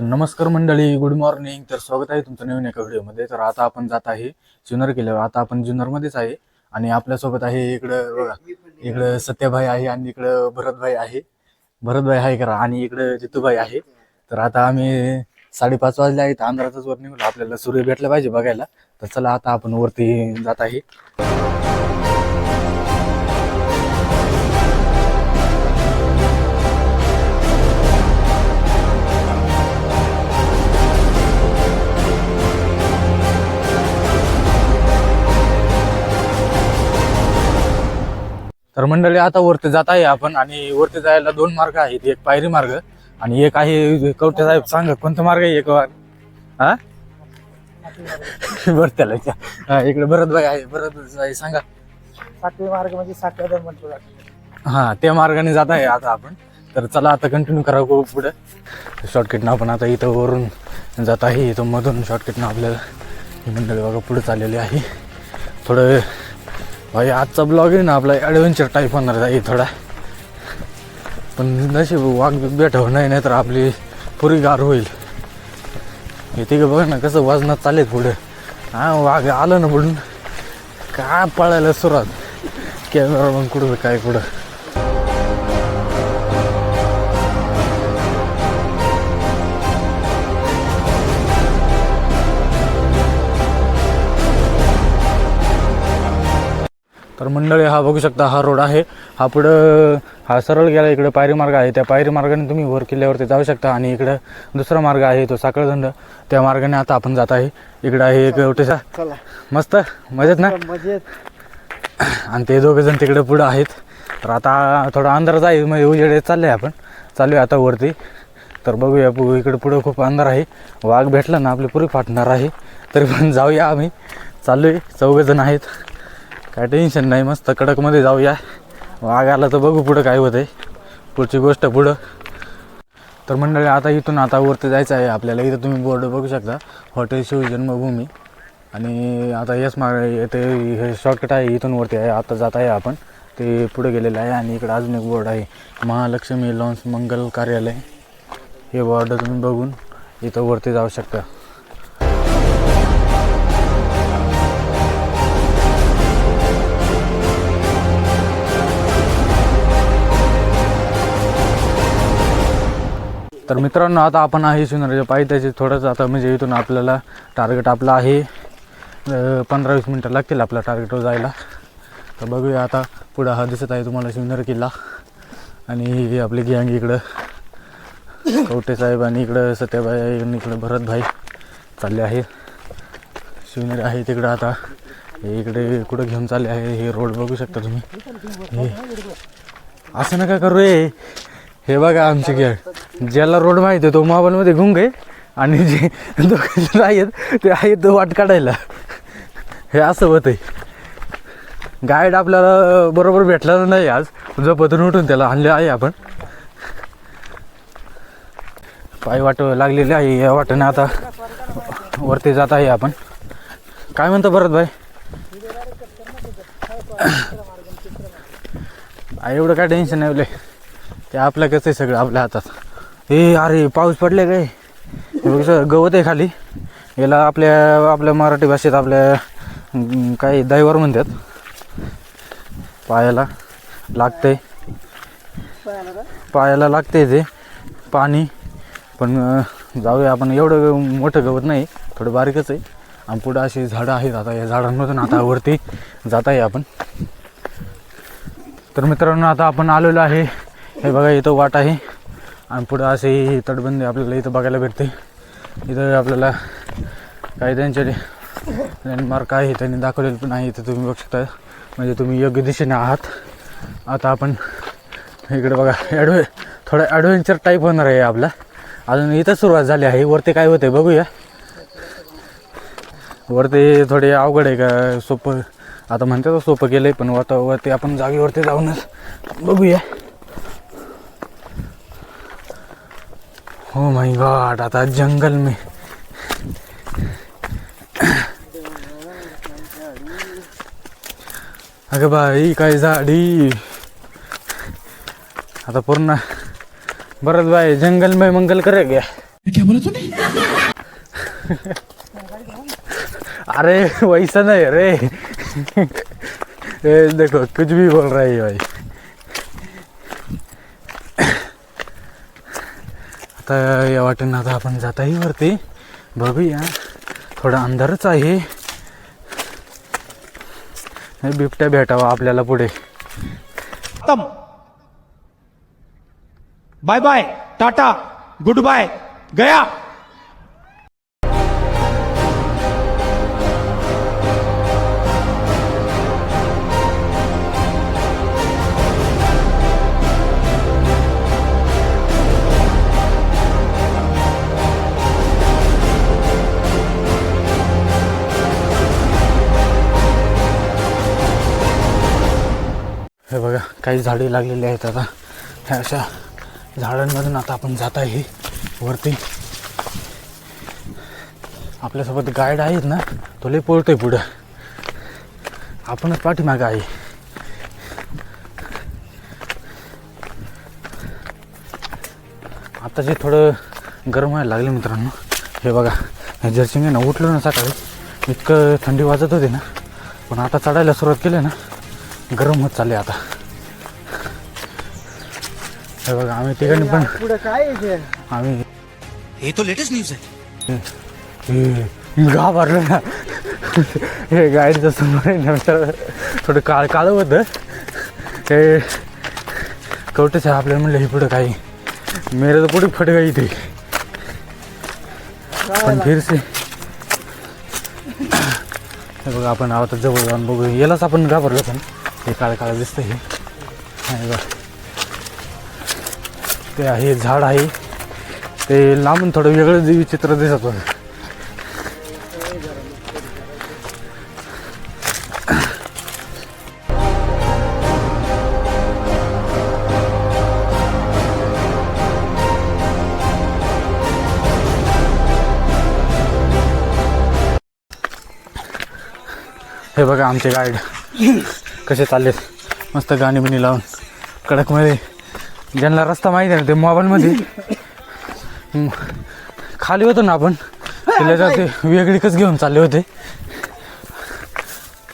तर नमस्कार मंडळी गुड मॉर्निंग तर स्वागत आहे तुमचं नवीन एका व्हिडिओमध्ये. तर आता आपण जात आहे जुन्नर किल्ल्यावर. आता आपण जुन्नरमध्येच आहे आणि आपल्यासोबत आहे इकडं बघा इकडं सत्यभाई आहे आणि इकडं भरतभाई आहे. भरतभाई आहे करा आणि इकडं जितूभाई आहे. तर आता आम्ही साडेपाच वाजले आहेत. आंध्राचाच वर निघलो आपल्याला सूर्य भेटला पाहिजे बघायला. तर चला आता आपण वरती जात आहे. तर मंडळी आता वरती जात आहे आपण आणि वरती जायला दोन मार्ग आहेत. एक पायरी मार्ग आणि एक आहे कवटे साहेब सांगा कोणता मार्ग आहे? एक हा? बरं त्याला. हा, इकडे भरत भाई आहे भरत सांगा. सातवे मार्ग म्हणजे सातव्या म्हटलं जातं. हा त्या मार्गाने जात आहे आता आपण. तर चला आता कंटिन्यू करा खूप पुढे. शॉर्टकटनं आपण आता इथं वरून जात आहे. इथं मधून शॉर्टकटनं आपल्याला ही मंडळी बघा पुढे चाललेली आहे. थोडं भाई आजचा ब्लॉग आहे ना आपला ॲडव्हेंचर टाईप होणार आहे थोडा. पण नशीब वाघ बेटा नाही नाही तर आपली पुरी गार होईल. हे तिघं बघ ना कसं वजनात चालेल पुढे. हा वाघ आलं ना म्हणून. काय पळायला सुरुवात? कॅमेरा मग कुठं काय कुठं? तर मंडळी हा बघू शकता हा रोड आहे. हा पुढं हा सरळ गेला इकडे पायरी मार्ग आहे. त्या पायरी मार्गाने तुम्ही वर किल्ल्यावरती जाऊ शकता आणि इकडं दुसरा मार्ग आहे तो साखळदंड. त्या मार्गाने आता आपण जात आहे. इकडं आहे एक चला मस्त? मजेत ना? मजेत. आणि ते दोघे जण तिकडे पुढं आहेत. तर आता थोडा अंधारच आहे म्हणजे उजेड चालले आपण. चालू आहे आता वरती. तर बघूया इकडे पुढं खूप अंधार आहे. वाघ भेटला ना आपली पुरी फाटणार आहे. तरी पण जाऊया आम्ही. चालू आहे चौघे जण आहेत. काय टेन्शन नाही मस्त कडकमध्ये जाऊया. वाघ आला तर बघू पुढं काय होतं आहे पुढची गोष्ट पुढं. तर मंडळी आता इथून आता वरती जायचं आहे आपल्याला. इथं तुम्ही बोर्ड बघू शकता. हॉटेल शिव जन्मभूमी आणि आता यस मार्ग ते हे शॉर्टकट आहे इथून वरती आहे. आता जात आहे आपण. ते पुढे गेलेलं आहे आणि इकडं अजून एक बोर्ड आहे. महालक्ष्मी लॉन्स मंगल कार्यालय. हे बोर्ड तुम्ही बघून इथं वरती जाऊ शकता. तर मित्रांनो आता आपण आहे शिवनेरीच्या पायी त्याचे थोडंच आता म्हणजे इथून आपल्याला टार्गेट आपलं आहे. पंधरा वीस मिनटं लागतील आपल्या टार्गेटवर जायला. तर बघूया आता पुढं हा दिसत आहे तुम्हाला शिवनेर किल्ला. आणि आपली गँग इकडं कवटे साहेब आणि इकडं सत्याबाई आणि इकडं भरतभाई चालले आहे. शिवनेरी आहे तिकडं आता. हे इकडे कुठं घेऊन चालले आहे हे रोड बघू शकता तुम्ही. हे. असं नका करू रे हे बघा आमचे गॅग. ज्याला रोड माहिती आहे तो मोबाईलमध्ये घुंग आहे. आणि जे दोघे आहेत ते आहेत वाट काढायला. हे असं होत आहे. गाईड आपल्याला बरोबर भेटला नाही आज. झोपतून उठून त्याला आणले आहे आपण. पाय वाट लागलेली आहे या वाटेने आता वरती जात आहे आपण. काय म्हणतो भरत भाई? एवढं काय टेन्शन नाही उले. ते आपलं कसं आहे सगळं आपल्या हातात. हे अरे पाऊस पडले काय? हे बघ गवत आहे खाली. याला आपल्या आपल्या मराठी भाषेत आपल्या काही दैवर म्हणतात. पायाला लागतंय. पायाला लागते ते पाणी. पण जाऊया आपण. एवढं मोठं गवत नाही थोडं बारीकच आहे. आणि पुढं अशी झाडं आहेत आता या झाडांमधून आता वरती जात आहे आपण. तर मित्रांनो आता आपण आलेलो आहे. हे बघा इथं वाट आहे. आणि पुढं असे तटबंदी आपल्याला इथं बघायला भेटते इथं आपल्याला काही त्यांचे लँडमार्क आहे त्यांनी दाखवलेलं पण आहे इथं तुम्ही बघू शकता. म्हणजे तुम्ही योग्य दिशेने आहात. आता आपण इकडे बघा ॲडवे थोडं ॲडव्हेंचर टाईप होणार आहे आपला. अजून इथं सुरुवात झाली आहे. वरती काय होते बघूया. वरती थोडे अवघड आहे का? सोपं आता म्हणतात सोपं केलं आहे पण वरती वरती आपण जागेवरती जाऊनच बघूया. हो माय गॉड आता जंगल में। अगं बाई काय झाडी? आता पूर्ण बरंच बाय जंगल में मंगल करे गया। क्या बोला तूने? अरे वैसा नहीं रे देखो कुछ भी बोल रहा है भाई। आता या वाटेनं आता आपण जाताही वरती. बघूया. थोडा अंधारच आहे. बिबट्या भेटावा आपल्याला पुढे. Bye bye. Tata. Good bye. गया. काही झाडे लागलेली आहेत आता. ह्या अशा झाडांमधून आता आपण जात आहे वरती. आपल्यासोबत गाईड आहेत ना तो लय पोळतोय पुढं. आपणच पाठीमागं आहे. आता जे थोडं गरम व्हायला लागले मित्रांनो हे बघा. हे जर्सिंग आहे ना उठलो ना सकाळी. इतकं थंडी वाजत होती ना पण आता चढायला सुरुवात केली ना गरम होत चालली आता. हे बघा आम्ही तिकडे पण पुढे काय आहे ते? आम्ही ये तो लेटेस्ट न्यूज है हे घाबरलो ना. हे गाडीचं समोर आहे ना तर थोडं काळ काळं होतं. ते कवटेच आहे आपल्याला म्हणलं हे पुढं काही मेरे तर पुढे फट गई थी पण फिरसे. हे बघा आपण आता जवळ जाऊन बघू यालाच आपण घाबरलो पण. हे काळं काळं दिसतं हे. हे बघा. ते आहे झाड आहे. ते लांबून थोडं वेगळं देवी चित्र दिसत होतं हे बघा आमचे गाईड कसे चाललेत? मस्त गाणी बिणी लावून. कडकमध्ये ज्यांना रस्ता माहिती आहे ना ते मोबाईलमध्ये. खाली होतो ना आपण तिला ते वेगळीकच घेऊन चालले होते.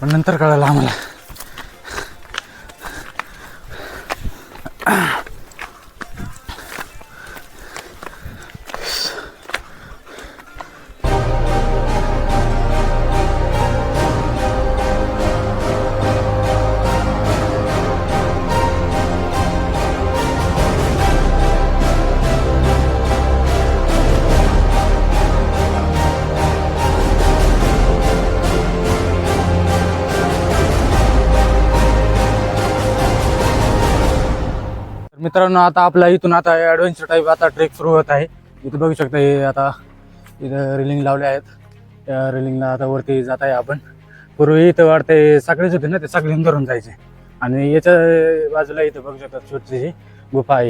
पण नंतर कळालं आम्हाला. मित्रांनो आता आपला इथून आता ॲडव्हेंचर टाईप आता ट्रेक सुरू होत आहे. इथं बघू शकता हे आता इथं रेलिंग लावले आहेत. त्या रेलिंगला आता वरती जात आहे आपण. पूर्वी इथं वाटते साखळीच होते ना ते साखळीन धरून जायचे. आणि याच्या बाजूला इथं बघू शकता छोटीशी गुफा आहे.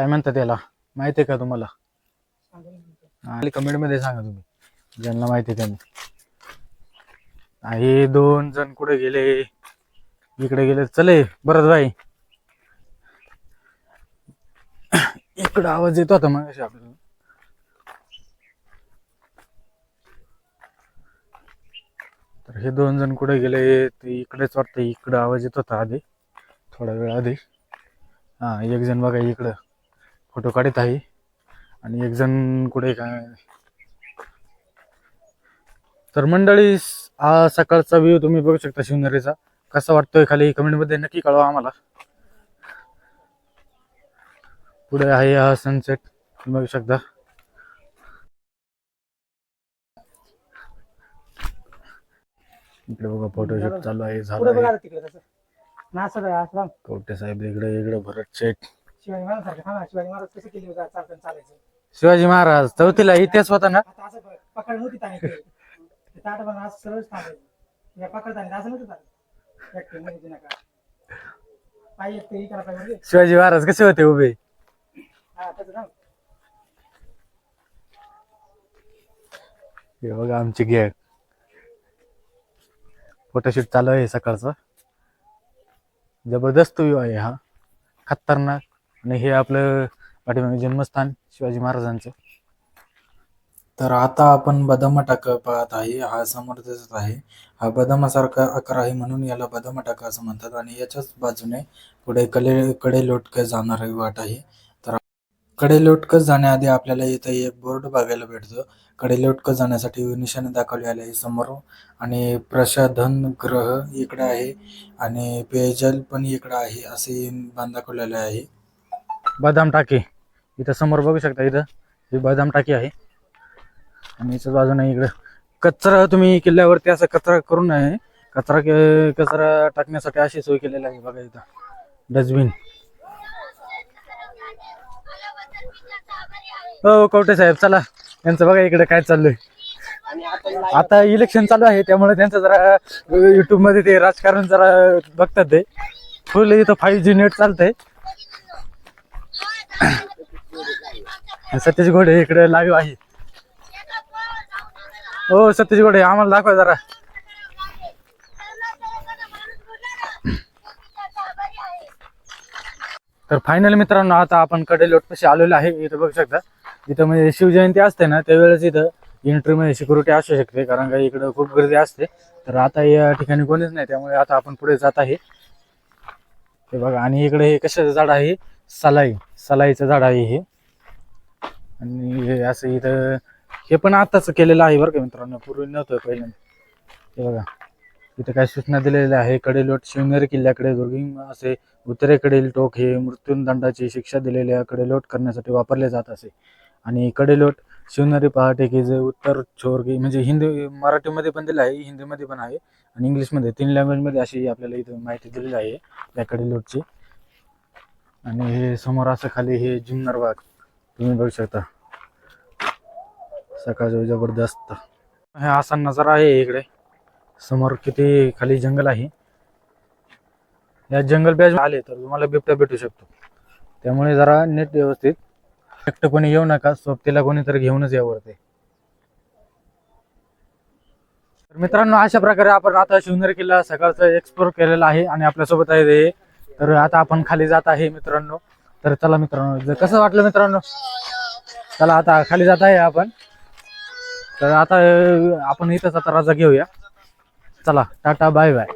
काय म्हणतात त्याला माहिती आहे का तुम्हाला? आणि कमेंटमध्ये सांगा तुम्ही. ज्यांना माहिती आहे त्यांनी. हे दोन जण कुठे गेले? इकडे गेले. चले बरंच बाई इकडं आवाज येतो होता मग आपल्याला. तर हे दोन जण कुठे गेले? ते इकडेच वाटतं इकडं आवाज येत होता आधी. थोडा वेळ आधी. हा एक जण बघा इकडं. फोटो काढत आहे. आणि एक जण कुठे काय? तर मंडळी हा सकाळचा व्ह्यू तुम्ही बघू शकता शिवनेरीचा. कसा वाटतोय खाली कमेंटमध्ये नक्की कळवा आम्हाला. पुढे आहे हा सनसेट तुम्ही बघू शकता. इकडे बघा फोटोशूट चालू आहे झालं कवटे साहेब इकडे इकडे भरत शेठ शिवाजी महाराज हा शिवाजी महाराज कसं केले होते चालताना चालायचं? शिवाजी महाराज चौथीला इतिहास होता ना? आता असं पकड नव्हती ताणी ते. ते ताट बनवून असं सरळ थांबायचं या पकडताना असं नव्हतं चालत एकटे मध्ये नका. पाय एक ते करा पाहिजे. शिवाजी महाराज कसे होते उभे? हा हे बघा आमची गॅग फोटोशूट चालू आहे सकाळचा. जबरदस्त व्ह्यू आहे हा. खतरनाक. आणि हे आपलं पाठीमागे जन्मस्थान शिवाजी महाराजांचं. तर आता आपण बदामा टाका पाहत आहे. हा समोर दिसत आहे. हा बदामासारखा आकार आहे म्हणून याला बदामा टाका असं म्हणतात आणि याच्याच बाजूने पुढे कले कडे लोटक जाणारी वाट आहे. तर कडे लोटक जाण्याआधी आपल्याला इथं एक बोर्ड बघायला भेटतो. कडे लोटक जाण्यासाठी निशाणे दाखवले आले आहे समोर. आणि प्रसाधन ग्रह इकडे आहे आणि पेयजल पण इकडे आहे असे बांध दाखवलेले आहे. बदाम टाकी. इथं समोर बघू शकता इथं ही बदाम टाकी आहे. आणि याच्या बाजूने इकडं कचरा तुम्ही किल्ल्यावरती असं कचरा करू नये. कचरा कचरा टाकण्यासाठी अशी सोय केलेली आहे बघा इथं. डस्टबिन. हो कवटे साहेब चला. यांचं बघा इकडे काय चाललंय. आता इलेक्शन चालू आहे त्यामुळे त्यांचं जरा युट्यूबमध्ये ते राजकारण जरा बघतात ते. फुल इथं फाईव्ह जी नेट चालतंय. सतीश घोडे इकडे लाईव्ह आहे. हो सतीश घोडे आम्हाला दाखवा जरा. तर फायनल मित्रांनो आता आपण कडेलोट लोटपाशी आलेलो आहे इथं बघू शकता. इथं म्हणजे शिवजयंती असते ना त्यावेळेस इथं एंट्री मध्ये सिक्युरिटी असू शकते कारण का इकडं खूप गर्दी असते. तर आता या ठिकाणी कोणीच नाही त्यामुळे आता आपण पुढे जात आहे. ते बघा आणि इकडे हे कशाचं झाड आहे? सलाई. सलाईचं झाड आहे हे. आणि हे असं इथं हे पण आताच केलेलं आहे बरं का मित्रांनो पूर्वी नव्हतं पहिल्यांदा. हे बघा इथं काय सूचना दिलेल्या आहे कडेलोट शिवनेरी किल्ल्याकडे दुर्गिंग असे उत्तरेकडील टोक हे मृत्यूदंडाची शिक्षा दिलेल्या कडेलोट करण्यासाठी वापरले जात असे. आणि कडेलोट शिवनेरी पहाटे की जे उत्तर छोरगी म्हणजे हिंदी मराठीमध्ये पण दिलं आहे हिंदीमध्ये पण आहे आणि इंग्लिशमध्ये तीन लँग्वेजमध्ये अशी आपल्याला इथं माहिती दिलेली आहे त्या कडेलोटची. आणि हे समोर असं खाली हे जुन्नर बाग. तुम्ही बघू शकता. सकाळचं जबरदस्त. हे असा नजारा आहे इकडे. समोर किती खाली जंगल आहे. या जंगल बॅच आले तर तुम्हाला बिबट्या भेटू शकतो. त्यामुळे जरा नीट व्यवस्थित. एकटं कोणी येऊ नका. सोबतीला कोणीतरी घेऊनच यावरते तर मित्रांनो अशा प्रकारे आपण आता शिवनेरी किल्ला सकाळचा एक्सप्लोर केलेला आहे आणि आपल्यासोबत आहे ते तर आता आपण खाली जात आहे मित्रांनो. तर चला मित्रांनो जर कसं वाटलं मित्रांनो? चला आता खाली जात आहे आपण. तर आता आपण इथंच आता रजा घेऊया. चला टाटा बाय बाय